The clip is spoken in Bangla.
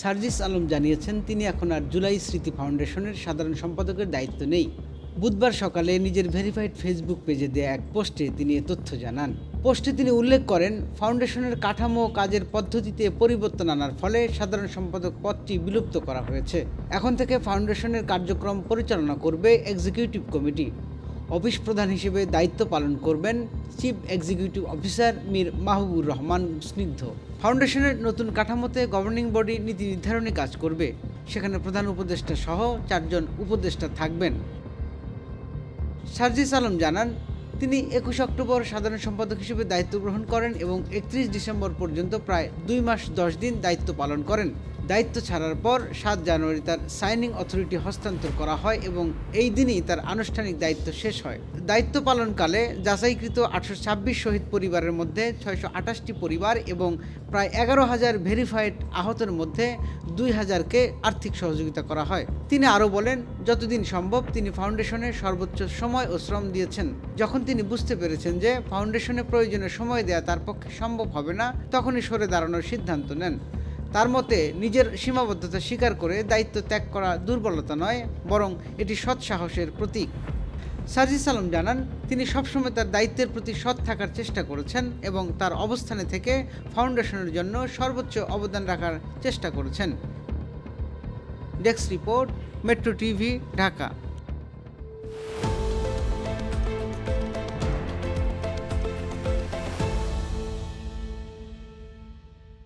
সার্জিস আলম জানিয়েছেন, তিনি এখন আর জুলাই স্মৃতি ফাউন্ডেশনের সাধারণ সম্পাদকের দায়িত্ব নেই। বুধবার সকালে নিজের ভেরিফাইড ফেসবুক পেজে দেয়া এক পোস্টে তিনি এ তথ্য জানান। পোস্টে তিনি উল্লেখ করেন, ফাউন্ডেশনের কাঠামো কাজের পদ্ধতিতে পরিবর্তন আনার ফলে সাধারণ সম্পাদক পদটি বিলুপ্ত করা হয়েছে। এখন থেকে ফাউন্ডেশনের কার্যক্রম পরিচালনা করবে এক্সিকিউটিভ কমিটি। অফিস প্রধান হিসেবে দায়িত্ব পালন করবেন chief executive officer Mir Mahbubur Rahman Snigdha. ফাউন্ডেশনের নতুন কাঠামোতে গভর্নিং বডি নীতি নির্ধারণে কাজ করবে। সেখানে প্রধান উপদেষ্টা সহ চারজন উপদেষ্টা থাকবেন। সার্জিস আলম জানান, তিনি একুশ অক্টোবর সাধারণ সম্পাদক হিসেবে দায়িত্ব গ্রহণ করেন এবং একত্রিশ ডিসেম্বর পর্যন্ত প্রায় দুই মাস দশ দিন দায়িত্ব পালন করেন। দায়িত্ব ছাড়ার পর সাত জানুয়ারি তার সাইনিং অথরিটি হস্তান্তর করা হয় এবং এই দিনই তার আনুষ্ঠানিক দায়িত্ব শেষ হয়। দায়িত্ব পালনকালে যাচাইকৃত আটশো ছাব্বিশ শহীদ পরিবারের মধ্যে ছয়শো আঠাশটি পরিবার এবং প্রায় এগারো হাজার ভেরিফাইড আহতের মধ্যে দুই হাজারকে আর্থিক সহযোগিতা করা হয়। তিনি আরও বলেন, যতদিন সম্ভব তিনি ফাউন্ডেশনে সর্বোচ্চ সময় ও শ্রম দিয়েছেন। যখন তিনি বুঝতে পেরেছেন যে ফাউন্ডেশনে প্রয়োজনে সময় দেওয়া তার পক্ষে সম্ভব হবে না, তখনই সরে দাঁড়ানোর সিদ্ধান্ত নেন। তার মতে নিজের সীমাবদ্ধতা স্বীকার করে দায়িত্ব ত্যাগ করা দুর্বলতা নয়, বরং এটি সৎ সাহসের প্রতীক। সার্জিস আলম জানান, তিনি সবসময় তার দায়িত্বের প্রতি সৎ থাকার চেষ্টা করেছেন এবং তার অবস্থানে থেকে ফাউন্ডেশনের জন্য সর্বোচ্চ অবদান রাখার চেষ্টা করেছেন। Desk report, metro TV, Dhaka.